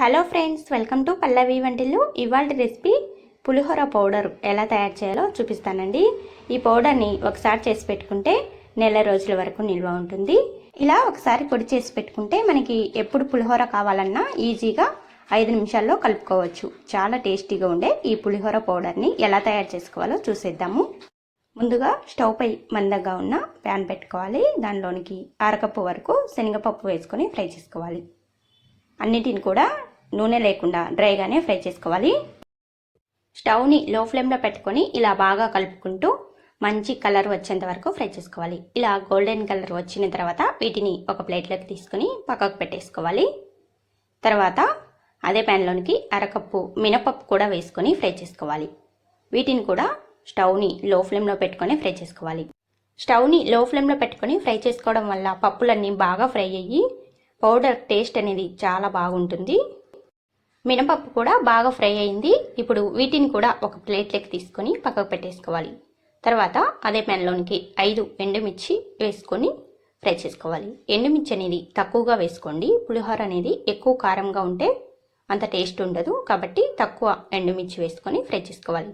Hello friends welcome to Pallavi వంటిల్లు. ఇవాళ recipe పులిహోర powder ఎలా తయారు చేయాలో చూపిస్తానండి. ఈ పౌడర్ని ఒకసారి చేసి పెట్టుకుంటే నెల రోజుల వరకు నిల్వ ఉంటుంది. ఇలా ఒకసారి పొడి చేసి పెట్టుకుంటే మనకి ఎప్పుడు పులిహోర కావాలన్నా ఈజీగా ఐదు నిమిషాల్లో కలుపుకోవచ్చు. చాలా టేస్టీగా ఉండే ఈ పులిహోర పౌడర్ని ఎలా తయారు చేసుకోవాలో చూసేద్దాము. ముందుగా స్టవ్ పై మందంగా ఉన్న ప్యాన్ పెట్టుకోవాలి. దానిలోనికి అరకప్పు వరకు శనగపప్పు వేసుకొని ఫ్రై చేసుకోవాలి. అన్నిటిని కూడా నూనె లేకుండా డ్రైగానే ఫ్రై చేసుకోవాలి. స్టవ్ని లో ఫ్లేమ్లో పెట్టుకొని ఇలా బాగా కలుపుకుంటూ మంచి కలర్ వచ్చేంత వరకు ఫ్రై చేసుకోవాలి. ఇలా గోల్డెన్ కలర్ వచ్చిన తర్వాత వీటిని ఒక ప్లేట్లోకి తీసుకొని పక్కకు పెట్టేసుకోవాలి. తర్వాత అదే ప్యాన్లోనికి అరకప్పు మినపప్పు కూడా వేసుకొని ఫ్రై చేసుకోవాలి. వీటిని కూడా స్టవ్ని లో ఫ్లేమ్లో పెట్టుకొని ఫ్రై చేసుకోవాలి. స్టవ్ని లో ఫ్లేమ్లో పెట్టుకొని ఫ్రై చేసుకోవడం వల్ల పప్పులన్నీ బాగా ఫ్రై అయ్యి పౌడర్ టేస్ట్ అనేది చాలా బాగుంటుంది. మినపప్పు కూడా బాగా ఫ్రై అయింది. ఇప్పుడు వీటిని కూడా ఒక ప్లేట్లోకి తీసుకొని పక్కకు పెట్టేసుకోవాలి. తర్వాత అదే పెన్లోనికి ఐదు ఎండుమిర్చి వేసుకొని ఫ్రై చేసుకోవాలి. ఎండుమిర్చి అనేది తక్కువగా వేసుకోండి. పులిహోర అనేది ఎక్కువ కారంగా ఉంటే అంత టేస్ట్ ఉండదు. కాబట్టి తక్కువ ఎండుమిర్చి వేసుకొని ఫ్రై చేసుకోవాలి.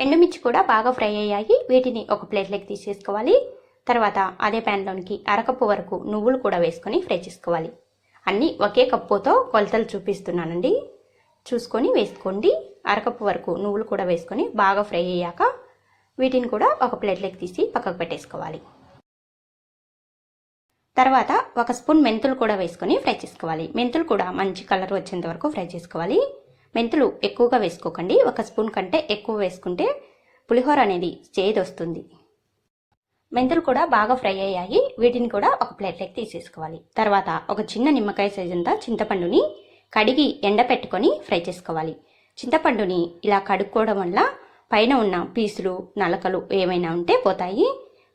ఎండుమిర్చి కూడా బాగా ఫ్రై అయ్యాయి. వీటిని ఒక ప్లేట్లోకి తీసేసుకోవాలి. తర్వాత అదే ప్యాన్లోనికి అరకప్పు వరకు నువ్వులు కూడా వేసుకొని ఫ్రై చేసుకోవాలి. అన్నీ ఒకే కప్పుతో కొలతలు చూపిస్తున్నానండి. చూసుకొని వేసుకోండి. అరకప్పు వరకు నువ్వులు కూడా వేసుకొని బాగా ఫ్రై అయ్యాక వీటిని కూడా ఒక ప్లేట్లోకి తీసి పక్కకు పెట్టేసుకోవాలి. తర్వాత ఒక స్పూన్ మెంతులు కూడా వేసుకొని ఫ్రై చేసుకోవాలి. మెంతులు కూడా మంచి కలర్ వచ్చేంత వరకు ఫ్రై చేసుకోవాలి. మెంతులు ఎక్కువగా వేసుకోకండి. ఒక స్పూన్ కంటే ఎక్కువ వేసుకుంటే పులిహోర అనేది చేదు వస్తుంది మెంతులు కూడా బాగా ఫ్రై అయ్యాయి. వీటిని కూడా ఒక ప్లేట్లోకి తీసేసుకోవాలి. తర్వాత ఒక చిన్న నిమ్మకాయ సైజంతా చింతపండుని కడిగి ఎండపెట్టుకొని ఫ్రై చేసుకోవాలి. చింతపండుని ఇలా కడుక్కోవడం వల్ల పైన ఉన్న పీసులు నలకలు ఏమైనా ఉంటే పోతాయి.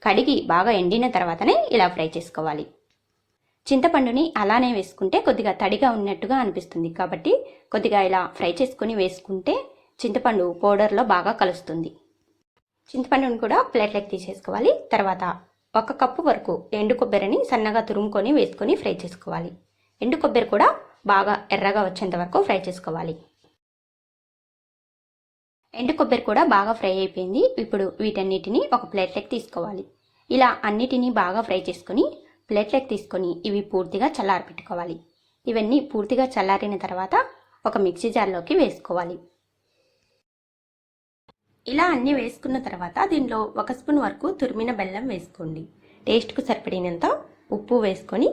కడిగి బాగా ఎండిన తర్వాతనే ఇలా ఫ్రై చేసుకోవాలి. చింతపండుని అలానే వేసుకుంటే కొద్దిగా తడిగా ఉన్నట్టుగా అనిపిస్తుంది. కాబట్టి కొద్దిగా ఇలా ఫ్రై చేసుకుని వేసుకుంటే చింతపండు పౌడర్లో బాగా కలుస్తుంది. చింతపండుని కూడా ప్లేట్లోకి తీసేసుకోవాలి. తర్వాత ఒక కప్పు వరకు ఎండు కొబ్బరిని సన్నగా తురుముకొని వేసుకొని ఫ్రై చేసుకోవాలి. ఎండు కొబ్బరి కూడా బాగా ఎర్రగా వచ్చేంత వరకు ఫ్రై చేసుకోవాలి. ఎండు కొబ్బరి కూడా బాగా ఫ్రై అయిపోయింది. ఇప్పుడు వీటన్నిటిని ఒక ప్లేట్లోకి తీసుకోవాలి. ఇలా అన్నిటినీ బాగా ఫ్రై చేసుకొని ప్లేట్లోకి తీసుకొని ఇవి పూర్తిగా చల్లారపెట్టుకోవాలి. ఇవన్నీ పూర్తిగా చల్లారిన తర్వాత ఒక మిక్సీ జార్లోకి వేసుకోవాలి. ఇలా అన్నీ వేసుకున్న తర్వాత దీనిలో ఒక స్పూన్ వరకు తురిమిన బెల్లం వేసుకోండి. టేస్ట్కు సరిపడినంత ఉప్పు వేసుకొని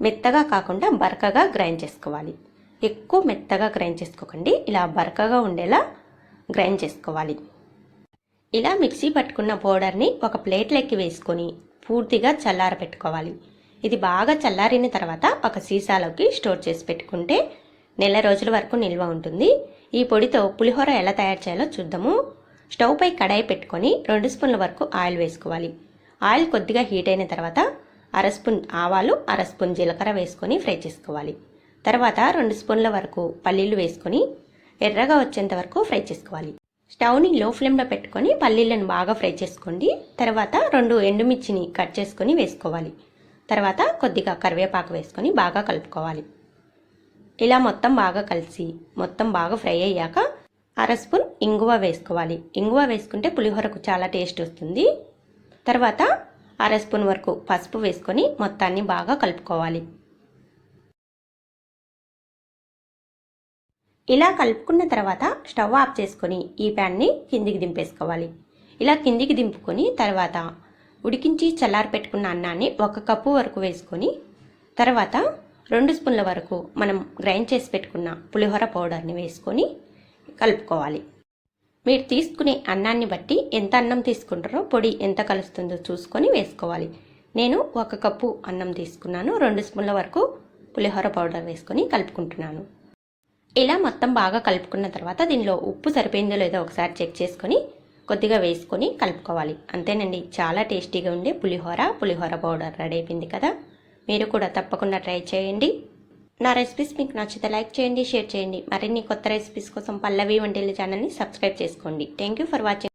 మెత్తగా కాకుండా బరకగా గ్రైండ్ చేసుకోవాలి. ఎక్కువ మెత్తగా గ్రైండ్ చేసుకోకండి. ఇలా బరకగా ఉండేలా గ్రైండ్ చేసుకోవాలి. ఇలా మిక్సీ పట్టుకున్న పౌడర్ని ఒక ప్లేట్లోకి వేసుకొని పూర్తిగా చల్లారబెట్టుకోవాలి ఇది బాగా చల్లారిన తర్వాత ఒక సీసాలోకి స్టోర్ చేసి పెట్టుకుంటే నెల రోజుల వరకు నిల్వ ఉంటుంది. ఈ పొడితో పులిహోర ఎలా తయారు చేయాలో చూద్దాము. స్టవ్ పై కడాయి పెట్టుకొని రెండు స్పూన్ల వరకు ఆయిల్ వేసుకోవాలి. ఆయిల్ కొద్దిగా హీట్ అయిన తర్వాత అర స్పూన్ ఆవాలు అర స్పూన్ జీలకర్ర వేసుకొని ఫ్రై చేసుకోవాలి. తర్వాత రెండు స్పూన్ల వరకు పల్లీలు వేసుకొని ఎర్రగా వచ్చేంత వరకు ఫ్రై చేసుకోవాలి. స్టవ్ని లో ఫ్లేమ్లో పెట్టుకొని పల్లీలను బాగా ఫ్రై చేసుకోండి. తర్వాత రెండు ఎండుమిర్చిని కట్ చేసుకొని వేసుకోవాలి. తర్వాత కొద్దిగా కరివేపాకు వేసుకొని బాగా కలుపుకోవాలి. ఇలా మొత్తం బాగా కలిసి మొత్తం బాగా ఫ్రై అయ్యాక అర స్పూన్ ఇంగువ వేసుకోవాలి. ఇంగువ వేసుకుంటే పులిహోరకు చాలా టేస్ట్ వస్తుంది. తర్వాత అర స్పూన్ వరకు పసుపు వేసుకొని మొత్తాన్ని బాగా కలుపుకోవాలి. ఇలా కలుపుకున్న తర్వాత స్టవ్ ఆఫ్ చేసుకొని ఈ ప్యాన్ని కిందికి దింపేసుకోవాలి. ఇలా కిందికి దింపుకొని తర్వాత ఉడికించి చల్లారి పెట్టుకున్న అన్నాన్ని ఒక కప్పు వరకు వేసుకొని తర్వాత రెండు స్పూన్ల వరకు మనం గ్రైండ్ చేసి పెట్టుకున్న పులిహోర పౌడర్ని వేసుకొని కలుపుకోవాలి. మీరు తీసుకునే అన్నాన్ని బట్టి ఎంత అన్నం తీసుకుంటారో పొడి ఎంత కలుస్తుందో చూసుకొని వేసుకోవాలి. నేను ఒక కప్పు అన్నం తీసుకున్నాను. రెండు స్పూన్ల వరకు పులిహోర పౌడర్ వేసుకొని కలుపుకుంటున్నాను. ఇలా మొత్తం బాగా కలుపుకున్న తర్వాత దీనిలో ఉప్పు సరిపోయిందో లేదో ఒకసారి చెక్ చేసుకొని కొద్దిగా వేసుకొని కలుపుకోవాలి. అంతేనండి చాలా టేస్టీగా ఉండే పులిహోర పులిహోర పౌడర్ రెడీ అయిపోయింది కదా. మీరు కూడా తప్పకుండా ట్రై చేయండి. నా రెసిపీస్ మీకు నచ్చితే లైక్ చేయండి షేర్ చేయండి. మరిన్ని కొత్త రెసిపీస్ కోసం పల్లవి వంటిల్లు ఛానల్ని సబ్స్క్రైబ్ చేసుకోండి. Thank you for watching